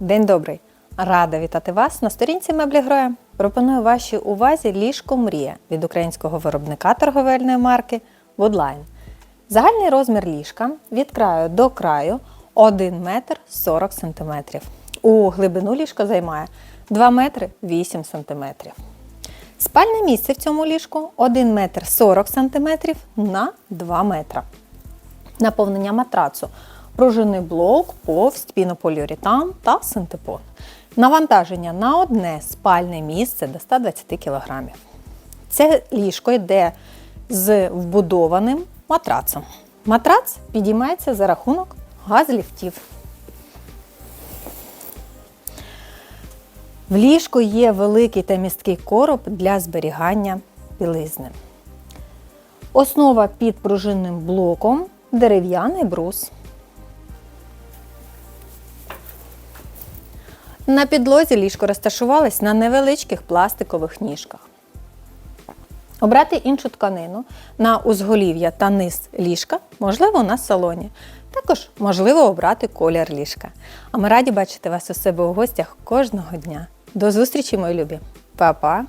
День добрий! Рада вітати вас на сторінці меблі Гроя. Пропоную вашій увазі ліжко Мрія від українського виробника торговельної марки Woodline. Загальний розмір ліжка від краю до краю 1 метр 40 см. У глибину ліжко займає 2 метри 8 см. Спальне місце в цьому ліжку 1 метр 40 см на 2 метра. Наповнення матрацу, пружинний блок, повсть, пінополіуретан та синтепон. Навантаження на одне спальне місце до 120 кг. Це ліжко йде з вбудованим матрацом. Матрац підіймається за рахунок газліфтів. В ліжку є великий та місткий короб для зберігання білизни. Основа під пружинним блоком дерев'яний брус. На підлозі ліжко розташувалось на невеличких пластикових ніжках. Обрати іншу тканину на узголів'я та низ ліжка можливо на салоні. Також можливо обрати колір ліжка. А ми раді бачити вас у себе у гостях кожного дня. До зустрічі, мої любі! Па-па!